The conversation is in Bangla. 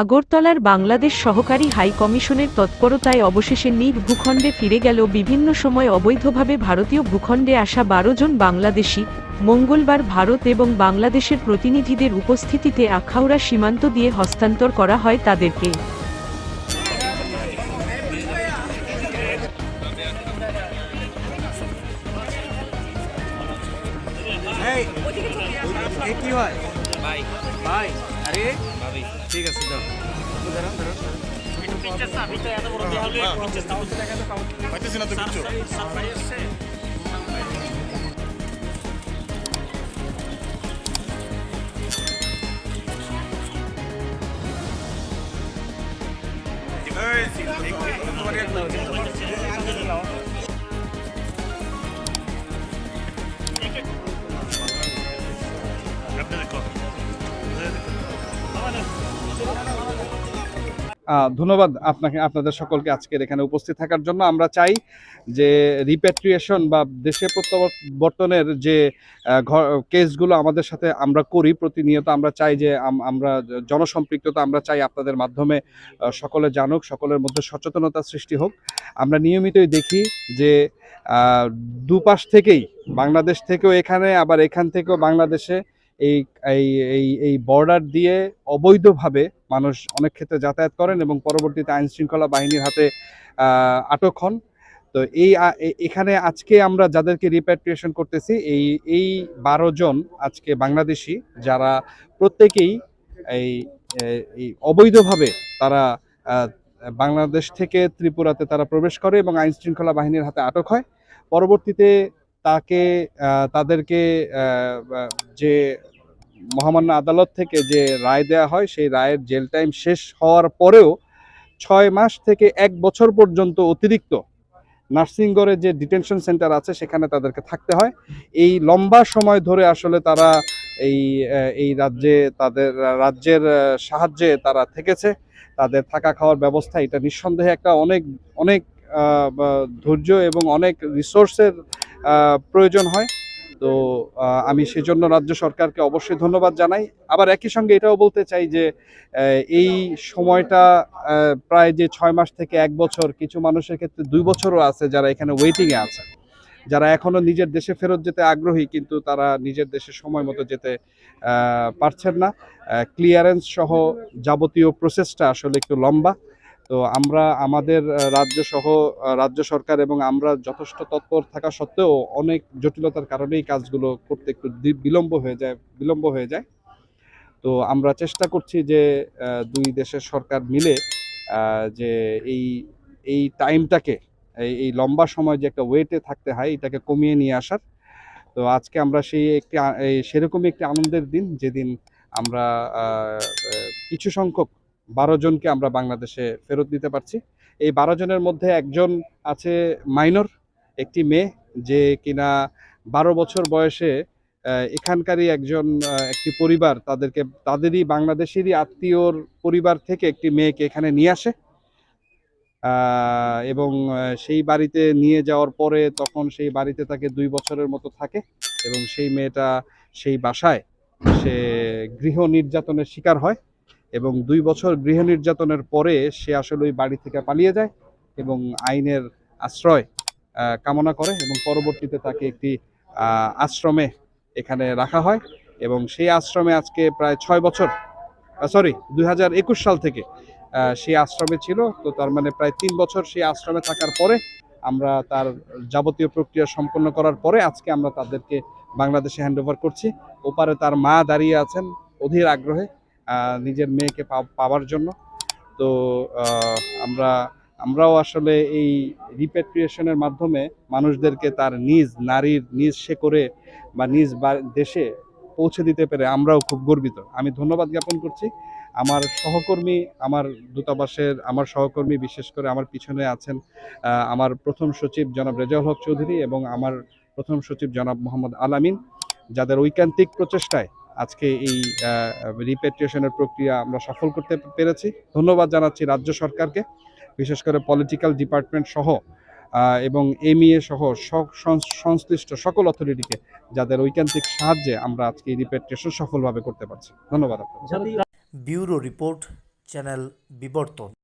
আগরতলার বাংলাদেশ সহকারী হাই কমিশনের তৎপরতায় অবশেষে নিজ ভূখণ্ডে ফিরে গেল বিভিন্ন সময় অবৈধভাবে ভারতীয় ভূখণ্ডে আসা বারো জন বাংলাদেশি, মঙ্গলবার ভারত এবং বাংলাদেশের প্রতিনিধিদের উপস্থিতিতে আখাউড়া সীমান্ত দিয়ে হস্তান্তর করা হয় তাদেরকে। কি হয়? ভাই ভাই আরে ভাবি ঠিক আছে দাও দাঁড়ান দাঁড়ান পাইতেছি না তো কিচ্ছু আহ, ধন্যবাদ আপনাকে, আপনাদের সকলকে আজকের এখানে উপস্থিত থাকার জন্য। আমরা চাই যে রিপ্যাট্রিয়েশন বা দেশে প্রত্যাবর্তনের যে কেসগুলো আমাদের সাথে আমরা করি প্রতিনিয়ত, আমরা চাই যে আমরা জনসম্পৃক্ততা আমরা চাই আপনাদের মাধ্যমে সকলে জানুক, সকলের মধ্যে সচেতনতা সৃষ্টি হোক। আমরা নিয়মিতই দেখি যে দুপাশ থেকেই, বাংলাদেশ থেকেও এখানে, আবার এখান থেকেও বাংলাদেশে এই এই এই বর্ডার দিয়ে অবৈধভাবে মানুষ অনেক ক্ষেত্রে যাতায়াত করেন এবং পরবর্তীতে আইন শৃঙ্খলা বাহিনীর হাতে আটক হন। তো এই এখানে আজকে আমরা যাদেরকে রিপ্যাট্রিয়েশন করতেছি, এই এই বারো জন আজকে বাংলাদেশি যারা প্রত্যেকেই এই অবৈধভাবে তারা বাংলাদেশ থেকে ত্রিপুরাতে তারা প্রবেশ করে এবং আইন শৃঙ্খলা বাহিনীর হাতে আটক হয়। পরবর্তীতে তাকে তাদেরকে যে মহামান্য আদালত থেকে যে রায় দেয়া হয়, সেই রায়ের জেল টাইম শেষ হওয়ার পরেও ছয় মাস থেকে এক বছর পর্যন্ত অতিরিক্ত নার্সিংগড়ে যে ডিটেনশন সেন্টার আছে, সেখানে তাদেরকে থাকতে হয়। এই লম্বা সময় ধরে আসলে তারা এই এই রাজ্যে তাদের, রাজ্যের সাহায্যে তারা থেকেছে। তাদের থাকা খাওয়ার ব্যবস্থা, এটা নিঃসন্দেহে একটা অনেক অনেক ধৈর্য এবং অনেক রিসোর্সের প্রয়োজন হয়। তো আমি সেজন্য রাজ্য সরকারকে অবশ্যই ধন্যবাদ জানাই। আবার একই সঙ্গে এটাও বলতে চাই যে এই সময়টা প্রায় যে ছয় মাস থেকে এক বছর, কিছু মানুষের ক্ষেত্রে দুই বছরও আছে যারা এখানে ওয়েটিংয়ে আছে। যারা এখনও নিজের দেশে ফেরত যেতে আগ্রহী, কিন্তু তারা নিজের দেশে সময় মতো যেতে পারছেন না। ক্লিয়ারেন্স সহ যাবতীয় প্রসেসটা আসলে একটু লম্বা। তো আমরা আমাদের রাজ্য সহ রাজ্য সরকার এবং আমরা যথেষ্ট তৎপর থাকা সত্ত্বেও অনেক জটিলতার কারণেই কাজগুলো করতে একটু বিলম্ব হয়ে যায়, বিলম্ব হয়ে যায়। তো আমরা চেষ্টা করছি যে দুই দেশের সরকার মিলে যে এই এই টাইমটাকে, এই লম্বা সময় যে একটা ওয়েটে থাকতে হয়, এটাকে কমিয়ে নিয়ে আসার। তো আজকে আমরা সেই একটি সেরকমই একটি আনন্দের দিন, যেদিন আমরা কিছু সংখ্যক বারো জনকে আমরা বাংলাদেশে ফেরত দিতে পারছি। এই বারো জনের মধ্যে একজন আছে মাইনর, একটি মেয়ে, যে কিনা বারো বছর বয়সে এখানকারই একজন একটি পরিবার তাদেরকে, তাদেরই বাংলাদেশেরই আত্মীয়র পরিবার থেকে একটি মেয়েকে এখানে নিয়ে আসে। এবং সেই বাড়িতে নিয়ে যাওয়ার পরে তখন সেই বাড়িতে তাকে দুই বছরের মতো থাকে এবং সেই মেয়েটা সেই বাসায় সে গৃহ নির্যাতনের শিকার হয়। এবং দুই বছর গৃহ নির্যাতনের পরে সে আসলে ওই বাড়ি থেকে পালিয়ে যায় এবং আইনের আশ্রয় কামনা করে এবং পরবর্তীতে তাকে একটি আশ্রমে এখানে রাখা হয় এবং সেই আশ্রমে আজকে প্রায় ছয় বছর সরি দুই হাজার একুশ সাল থেকে সেই আশ্রমে ছিল। তো তার মানে প্রায় তিন বছর সেই আশ্রমে থাকার পরে আমরা তার যাবতীয় প্রক্রিয়া সম্পন্ন করার পরে আজকে আমরা তাদেরকে বাংলাদেশে হ্যান্ডওভার করছি। ওপারে তার মা দাঁড়িয়ে আছেন অধীর আগ্রহে। নিজের মেয়েকে পাওয়ার জন্য। তো আমরা, আমরাও আসলে এই রিপ্যাট্রিয়েশনের মাধ্যমে মানুষদেরকে তার নিজ নারীর, নিজ সে করে বা নিজ দেশে পৌঁছে দিতে পেরে আমরাও খুব গর্বিত। আমি ধন্যবাদ জ্ঞাপন করছি। আমার সহকর্মী, আমার দূতাবাসের, আমার সহকর্মী বিশেষ করে আমার পিছনে আছেন আমার প্রথম সচিব জনাব রেজাউল হক চৌধুরী এবং আমার প্রথম সচিব জনাব মোহাম্মদ আলামিন যাদের ঐকান্তিক প্রচেষ্টায় আজকে এই রিপেট্রিয়েশনের প্রক্রিয়া আমরা সফল করতে পেরেছি। ধন্যবাদ জানাচ্ছি রাজ্য সরকারকে, বিশেষ করে পলিটিক্যাল ডিপার্টমেন্ট সহ এবং এমইএ সহ সং- সং- সংশ্লিষ্ট সকল অথরিটিকে যাদের ঐকান্তিক সাহায্যে আমরা আজকে এই রিপেট্রিয়েশন সফলভাবে করতে পারছি। ধন্যবাদ আপনাকে। ব্যুরো রিপোর্ট, চ্যানেল বিবর্তন।